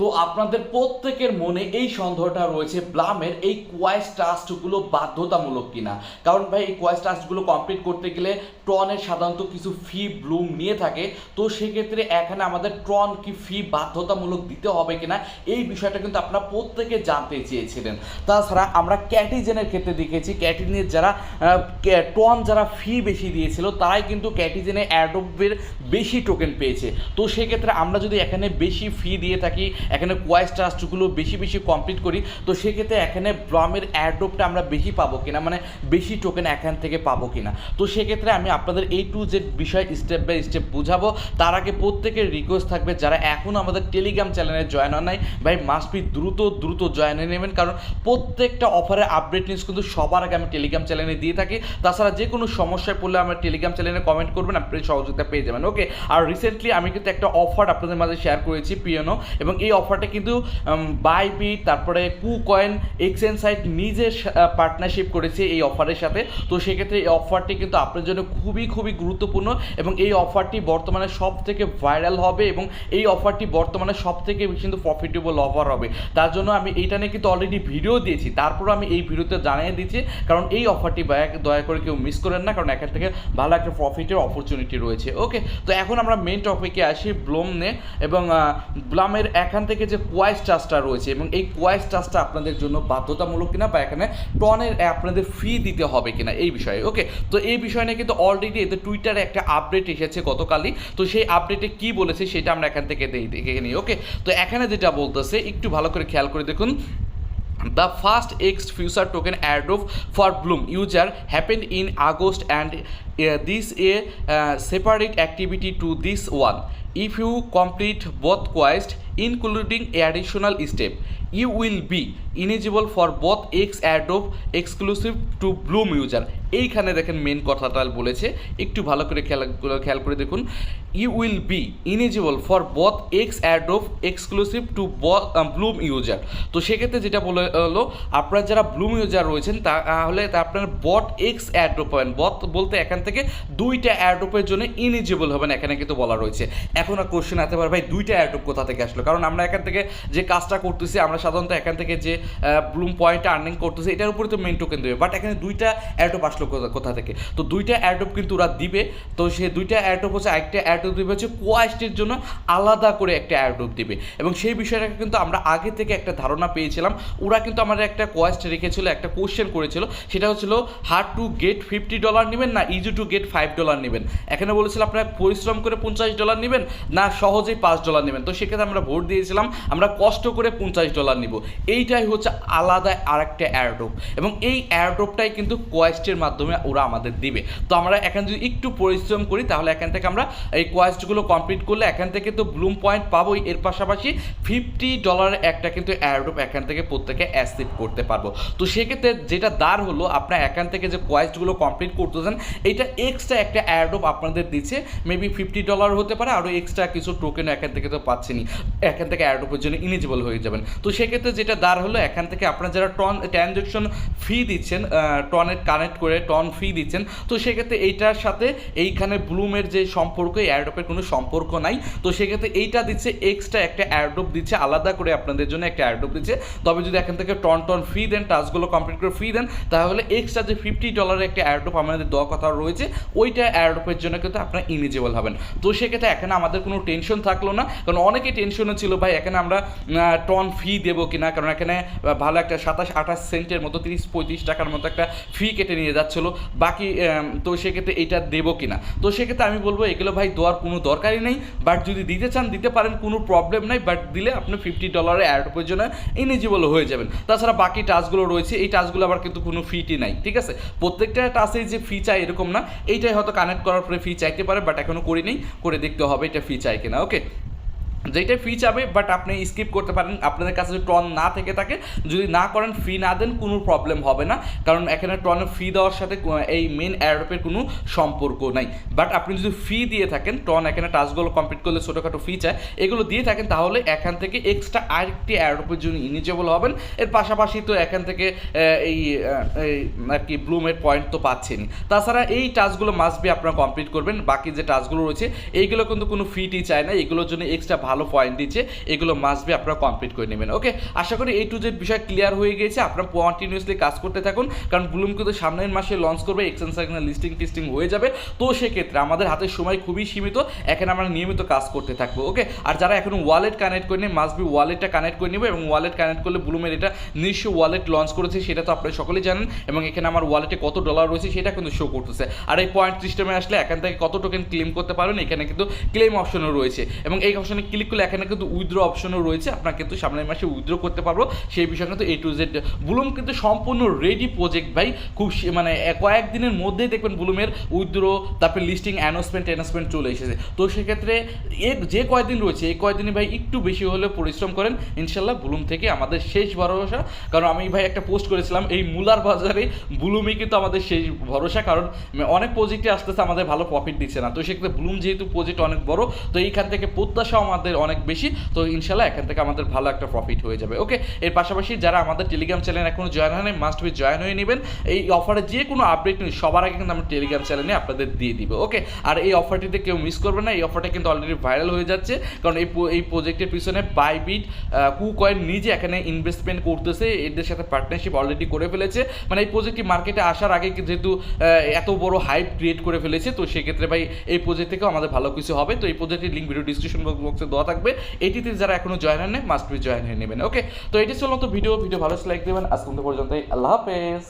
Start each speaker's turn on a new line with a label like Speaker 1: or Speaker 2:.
Speaker 1: তো আপনাদের প্রত্যেকের মনে এই সন্দেহটা রয়েছে, ব্লামের এই কোয়াইস টাস্কগুলো বাধ্যতামূলক কিনা? কারণ ভাই, এই কোয়াইস টাস্কগুলো কমপ্লিট করতে গেলে ট্রনের সাধারণত কিছু ফি ব্লুম নিয়ে থাকে। তো সেক্ষেত্রে এখানে আমাদের ট্রন কি ফি বাধ্যতামূলক দিতে হবে কিনা, এই বিষয়টা কিন্তু আপনারা প্রত্যেকে জানতে চেয়েছিলেন। তাছাড়া আমরা ক্যাটিজেনের ক্ষেত্রে দেখেছি, ক্যাটিজেনের যারা ট্রন যারা ফি বেশি দিয়েছিল, তারাই কিন্তু ক্যাটিজেনে অ্যাডোবের বেশি টোকেন পেয়েছে। তো সেক্ষেত্রে আমরা যদি এখানে বেশি ফি দিয়ে থাকি এখানে কোয়াইস ট্রাস্টগুলো বেশি বেশি কমপ্লিট করি। তো সেক্ষেত্রে এখানে ব্রামের অ্যাডোপটা আমরা বেশি পাবো কিনা মানে বেশি টোকেন এখান থেকে পাবো কিনা। তো সেক্ষেত্রে আমি আপনাদের এই টু জেড বিষয় স্টেপ বাই স্টেপ বুঝাবো। তার আগে প্রত্যেকের রিকোয়েস্ট থাকবে যারা এখনও আমাদের টেলিগ্রাম চ্যানেলে জয়েন হন নাই। ভাই মাস্ট বি দ্রুত দ্রুত জয়েন হয়ে নেবেন। কারণ প্রত্যেকটা অফারের আপডেট নিউজ কিন্তু সবার আগে আমি টেলিগ্রাম চ্যানেলে দিয়ে থাকি। তাছাড়া যে কোনো সমস্যায় পড়লে আমার টেলিগ্রাম চ্যানেলে কমেন্ট করবেন, আপনি সহযোগিতা পেয়ে যাবেন। ওকে আর রিসেন্টলি আমি কিন্তু একটা অফার আপনাদের মাঝে শেয়ার করেছি পিএনও এবং এই অফারটা কিন্তু বাইবি তারপরে কু কয়েন এক্সচেঞ্জ সাইট নিজের পার্টনারশিপ করেছে এই অফারের সাথে। তো সেক্ষেত্রে এই অফারটি কিন্তু আপনার জন্য খুবই খুবই গুরুত্বপূর্ণ এবং এই অফারটি বর্তমানে সব থেকে ভাইরাল হবে এবং এই অফারটি বর্তমানে সব থেকে কিন্তু প্রফিটেবল অফার হবে। তার জন্য আমি এইটা নিয়ে কিন্তু অলরেডি ভিডিও দিয়েছি। তারপর আমি এই ভিডিওতে জানিয়ে দিচ্ছি, কারণ এই অফারটি দয়া করে কেউ মিস করেন না, কারণ এখান থেকে ভালো একটা প্রফিটের অপরচুনিটি রয়েছে। ওকে তো এখন আমরা মেন টপিকে আসি ব্লোম নে এবং ব্লামের এখান থেকে যে কোয়াইস চার্জটা রয়েছে এবং এই কোয়াইস চার্জটা আপনাদের জন্য বাধ্যতামূলক কিনা বা এখানে টনের আপনাদের ফি দিতে হবে কিনা এই বিষয়ে ওকে তো এই বিষয় নিয়ে কিন্তু অলরেডি এতে টুইটারে একটা আপডেট এসেছে গতকালই। তো সেই আপডেটে কি বলেছে সেটা আমরা এখান থেকে দেখে নিই ওকে তো এখানে যেটা বলতেছে একটু ভালো করে খেয়াল করে দেখুন। The first X future token airdrop for Bloom user happened in August and uh, this a uh, separate activity to this one. If you quests, including additional step, you will be eligible for both X airdrop exclusive to Bloom user এইখানে দেখেন main কথাটা বলেছে। একটু ভালো করে খেয়াল খেয়াল করে দেখুন। You will be eligible for both X অ্যাডোভ exclusive to Bloom user তো সেক্ষেত্রে যেটা বলে হলো আপনারা যারা ব্লুম ইউজার রয়েছেন তাহলে আপনার বট এক্স অ্যাড্রোপ পাবেন। বট বলতে এখান থেকে দুইটা অ্যাড্রোপের জন্য ইনিজিবল হবেন এখানে কিন্তু বলা রয়েছে। এখন কোশ্চেন আসতে পারে ভাই দুইটা অ্যাড্রোপ কোথা থেকে আসলো? কারণ আমরা এখান থেকে যে কাজটা করতেছি, আমরা সাধারণত এখান থেকে যে ব্লুম পয়েন্টটা আর্নিং করতেছি, এটার উপরে তো মেন টোকেন দেবে। বাট এখানে দুইটা অ্যাড্রোপ আসলো কোথা থেকে? তো দুইটা অ্যাড্রোপ কিন্তু ওরা দিবে। তো সে দুইটা অ্যাড্রোপ হচ্ছে একটা অ্যাড্রোপ দিবে হচ্ছে কোয়াস্টের জন্য আলাদা করে একটা অ্যাড্রোপ দিবে। এবং সেই বিষয়টাকে কিন্তু আমরা আগে থেকে একটা ধারণা পেয়েছিলাম। ওরা কিন্তু আমাদের একটা কোয়াস্ট রেখেছিল, একটা কোশ্চেন করেছিল। সেটা হচ্ছিল hard to get fifty dollar নেবেন না easy to get five dollar নেবেন? এখানে বলেছিল, আপনারা পরিশ্রম করে পঞ্চাশ ডলার নেবেন না সহজেই পাঁচ ডলার নেবেন? তো সেক্ষেত্রে আমরা ভোট দিয়েছিলাম, আমরা কষ্ট করে পঞ্চাশ ডলার নিব। এইটাই হচ্ছে আলাদা আরেকটা অ্যাড্রোপ এবং এই অ্যাড্রোপটাই কিন্তু কোয়েস্টের মাধ্যমে ওরা আমাদের দিবে। তো আমরা এখানে যদি একটু পরিশ্রম করি, তাহলে এখান থেকে আমরা এই কোয়েস্টগুলো কমপ্লিট করলে এখান থেকে তো ব্লুম পয়েন্ট পাবোই। এর পাশাপাশি ফিফটি ডলারের একটা কিন্তু অ্যাড্রোপ এখান থেকে প্রত্যেকে অ্যাসিভ করতে পারব। তো সেক্ষেত্রে যেটা দার হলো, আপনার এখান থেকে যে কোয়েস্টগুলো কমপ্লিট করতেছেন, এইটা এক্সট্রা একটা অ্যাড্রোপ আপনাদের দিচ্ছে। মেবি ফিফটি ডলার হতে পারে আরও এক্সট্রা কিছু টোকেন এখান থেকে তো পাচ্ছেনই। এখান থেকে অ্যাড্রোপের জন্য ইলিজিবল হয়ে যাবেন। তো সেক্ষেত্রে যেটা দাঁড় হলো, এখান থেকে আপনারা যারা টন ট্রানজ্যাকশন ফি দিচ্ছেন টনের কানেক্ট করে টন ফি দিচ্ছেন, তো সেক্ষেত্রে এইটার সাথে এইখানে ব্লুমের যে সম্পর্ক, এই অ্যাড্রপের কোনো সম্পর্ক নাই। তো সেক্ষেত্রে এইটা দিচ্ছে এক্সট্রা একটা অ্যাড্রপ দিচ্ছে, আলাদা করে আপনাদের জন্য একটা অ্যাড্রপ দিচ্ছে। তবে যদি এখান থেকে টন টন ফি দেন টাস্কগুলো কমপ্লিট করে ফি দেন, তাহলে এক্সট্রা যে ফিফটি ডলারের একটা অ্যাড্রপ আমাদের দেওয়া কথা রয়েছে, ওইটা অ্যাড্রপের জন্য কিন্তু আপনারা ইলিজিবল হবেন। তো সেক্ষেত্রে এখানে আমাদের কোনো টেনশন থাকল না, কারণ অনেকে টেনশনও ছিল, ভাই, এখানে আমরা টন ফি দেবো কিনা? কারণ এখানে ভালো একটা সাতাশ, আঠাশ সেন্টের মতো, তিরিশ, পঁয়ত্রিশ টাকার মতো একটা ফি কেটে নিয়ে যাচ্ছিল। বাকি তো সেক্ষেত্রে এইটা দেবো কিনা? তো সেক্ষেত্রে আমি বলব, এগুলো, ভাই, দেওয়ার কোনো দরকারই নেই। বাট যদি দিতে চান, দিতে পারেন, কোনো প্রবলেম নাই। বাট দিলে আপনি ফিফটি ডলারের অ্যাডপের জন্য ইলিজিবল হয়ে যাবেন। তাছাড়া বাকি টাচগুলো রয়েছে। এই টাচগুলো আবার কিন্তু কোনো ফিটি নাই, ঠিক আছে? প্রত্যেকটা টাস্কেই যে ফি চাই এরকম না। এইটাই হয়তো কানেক্ট করার পরে ফি চাইতে পারে বাট এখনও করি নেই করে দেখতে হবে এটা ফি চাই কিনা ওকে যেটা ফি চাবে বাট আপনি স্কিপ করতে পারেন। আপনাদের কাছে যদি টন না থেকে থাকে, যদি না করেন ফি না দেন, কোনো প্রবলেম হবে না। কারণ এখানে টনের ফি দেওয়ার সাথে এই মেন অ্যাডপের কোনো সম্পর্ক নাই। বাট আপনি যদি ফি দিয়ে থাকেন টন এখানে টাস্কগুলো কমপ্লিট করলে ছোটোখাটো ফি চায়, এগুলো দিয়ে থাকেন, তাহলে এখান থেকে এক্সট্রা আরেকটি অ্যাডপের জন্য ইনিজেবল হবেন। এর পাশাপাশি তো এখান থেকে এই আর কি ব্লুমের পয়েন্ট তো পাচ্ছেনই তাছাড়া এই টাস্কগুলো মাস্ট বি আপনারা কমপ্লিট করবেন। বাকি যে টাস্কগুলো রয়েছে, এইগুলো কিন্তু কোনো ফিটি চায় না। এগুলোর জন্য এক্সট্রা ভালো পয়েন্ট দিচ্ছে, এগুলো মাস্ট বি আপনারা কমপ্লিট করে নেবেন ওকে আশা করি এই টু জেড বিষয় ক্লিয়ার হয়ে গেছে, আপনারা কন্টিনিউসলি কাজ করতে থাকুন, কারণ ব্লুম কিন্তু সামনের মাসে লঞ্চ করবে এক্সচেঞ্জ লিস্টিং টিস্টিং হয়ে যাবে, তো সেক্ষেত্রে আমাদের হাতে সময় খুবই সীমিত, এখানে আমরা নিয়মিত কাজ করতে থাকব ওকে আর যারা এখন ওয়ালেট কানেক্ট করে মাস্ট বি ওয়ালেটটা কানেক্ট করে নেবে, এবং ওয়ালেট কানেক্ট করলে ব্লুমের এটা নিজস্ব ওয়ালেট লঞ্চ করেছে, সেটা তো আপনারা সকলেই জানেন, এবং এখানে আমার ওয়ালেটে কত ডলার রয়েছে, সেটা কিন্তু শো করতেছে। আর এই পয়েন্ট সিস্টেমে আসলে এখান থেকে কত টোকেন ক্লেম করতে পারবেন, এখানে কিন্তু ক্লেম অপশনও রয়েছে, এবং এই অপশনে ক্লিক করলে এখানে কিন্তু উইথড্র অপশনও রয়েছে। আপনার কিন্তু সামনের মাসে উইথড্র করতে পারব। সেই বিষয়ে কিন্তু এ টু জেড বুলুম কিন্তু সম্পূর্ণ রেডি প্রজেক্ট ভাই। খুব মানে কয়েকদিনের মধ্যেই দেখবেন ব্লুমের উইথড্র তারপরে লিস্টিং অ্যানাউন্সমেন্ট অ্যানাউন্সমেন্ট চলে এসেছে। তো সেক্ষেত্রে এর যে কয়দিন রয়েছে, এই কয়দিনে ভাই একটু বেশি হলে পরিশ্রম করেন। ইনশাল্লাহ বুলুম থেকে আমাদের শেষ ভরসা। কারণ আমি ভাই একটা পোস্ট করেছিলাম, এই মুলার বাজারে ব্লুমই কিন্তু আমাদের শেষ ভরসা। কারণ অনেক প্রজেক্টে আসতেছে, আমাদের ভালো প্রফিট দিচ্ছে না। তো সেক্ষেত্রে ব্লুম যেহেতু প্রজেক্ট অনেক বড়, তো এইখান থেকে প্রত্যাশাও আমাদের অনেক বেশি, তো ইনশাল্লাহ এখান থেকে আমাদের ভালো একটা প্রফিট হয়ে যাবে। ওকে এর পাশাপাশি যারা আমাদের টেলিগ্রাম চ্যানেল এখনও জয়েন হয়নি মাস্ট বি জয়েন হয়ে নেবেন। এই অফারে যে কোনো আপডেট নিউজ সবার আগে কিন্তু আমরা টেলিগ্রাম চ্যানেলে আপনাদের দিয়ে দিব। ওকে আর এই অফারটিতে কেউ মিস করবে না, এই অফারটা কিন্তু অলরেডি ভাইরাল হয়ে যাচ্ছে। কারণ এই এই প্রজেক্টের পিছনে বাইবিট কু কয়েন নিজে এখানে ইনভেস্টমেন্ট করতেছে, এদের সাথে পার্টনারশিপ অলরেডি করে ফেলেছে। মানে এই প্রজেক্টটি মার্কেটে আসার আগে যেহেতু এত বড় হাইপ ক্রিয়েট করে ফেলেছে, তো সেক্ষেত্রে ভাই এই প্রজেক্ট থেকেও আমাদের ভালো কিছু হবে। তো এই প্রজেক্টের লিঙ্ক ভিডিও ডিসক্রিপশন বক্সে দেওয়া থাকবে। এইটিতে যারা এখনও জয়েন হয়নি মাস্ট বি জয়েন হয়ে নেবেন ওকে তো এটি ছিল তো ভিডিও ভিডিও ভালো লাইক দেবেন। আজ পর্যন্ত পর্যন্ত আল্লাহ হাফেজ।